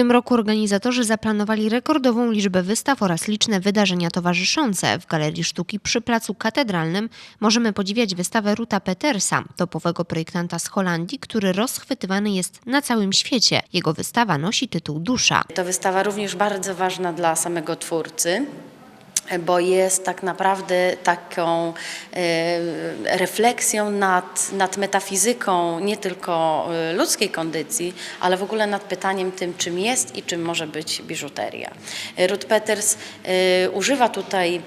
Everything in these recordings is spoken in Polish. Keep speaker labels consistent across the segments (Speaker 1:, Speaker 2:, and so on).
Speaker 1: tym roku organizatorzy zaplanowali rekordową liczbę wystaw oraz liczne wydarzenia towarzyszące. W Galerii Sztuki przy Placu Katedralnym możemy podziwiać wystawę Ruta Petersa, topowego projektanta z Holandii, który rozchwytywany jest na całym świecie. Jego wystawa nosi tytuł Dusza.
Speaker 2: To wystawa również bardzo ważna dla samego twórcy. Bo jest tak naprawdę taką e, refleksją nad, nad metafizyką nie tylko e, ludzkiej kondycji, ale w ogóle nad pytaniem tym, czym jest i czym może być biżuteria. E, Ruth Peters używa tutaj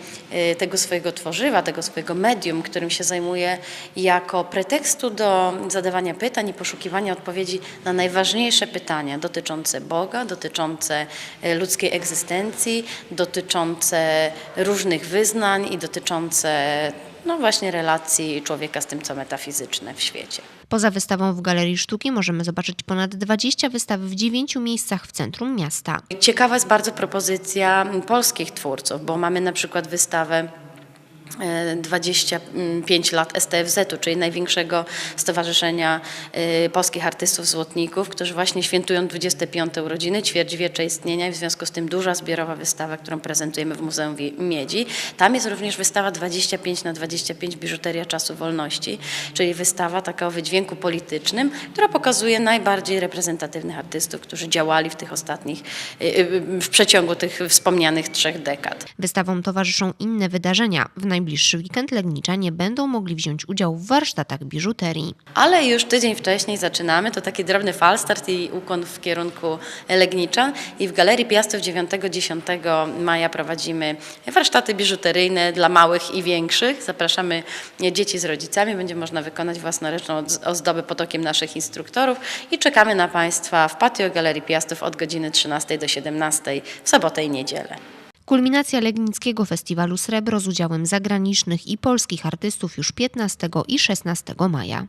Speaker 2: tego swojego tworzywa, tego swojego medium, którym się zajmuje, jako pretekstu do zadawania pytań i poszukiwania odpowiedzi na najważniejsze pytania dotyczące Boga, dotyczące ludzkiej egzystencji, dotyczące różnych wyznań i dotyczące no właśnie relacji człowieka z tym, co metafizyczne w świecie.
Speaker 1: Poza wystawą w Galerii Sztuki możemy zobaczyć ponad 20 wystaw w dziewięciu miejscach w centrum miasta.
Speaker 2: Ciekawa jest bardzo propozycja polskich twórców, bo mamy na przykład wystawę 25 lat STFZ-u, czyli największego stowarzyszenia e, polskich artystów złotników, którzy właśnie świętują 25 urodziny, ćwierćwiecze istnienia i w związku z tym duża zbiorowa wystawa, którą prezentujemy w Muzeum Miedzi. Tam jest również wystawa 25 na 25 biżuteria czasu wolności, czyli wystawa taka o wydźwięku politycznym, która pokazuje najbardziej reprezentatywnych artystów, którzy działali w tych ostatnich, e, e, w przeciągu tych wspomnianych trzech dekad.
Speaker 1: Wystawom towarzyszą inne wydarzenia. W najbliższy weekend Legniczanie będą mogli wziąć udział w warsztatach biżuterii.
Speaker 2: Ale już tydzień wcześniej zaczynamy, to taki drobny falstart i ukłon w kierunku Legniczan i w Galerii Piastów 9-10 maja prowadzimy warsztaty biżuteryjne dla małych i większych. Zapraszamy dzieci z rodzicami, będzie można wykonać własnoręczną ozdobę pod okiem naszych instruktorów i czekamy na Państwa w patio Galerii Piastów od godziny 13 do 17 w sobotę i niedzielę.
Speaker 1: Kulminacja Legnickiego Festiwalu Srebro z udziałem zagranicznych i polskich artystów już 15 i 16 maja.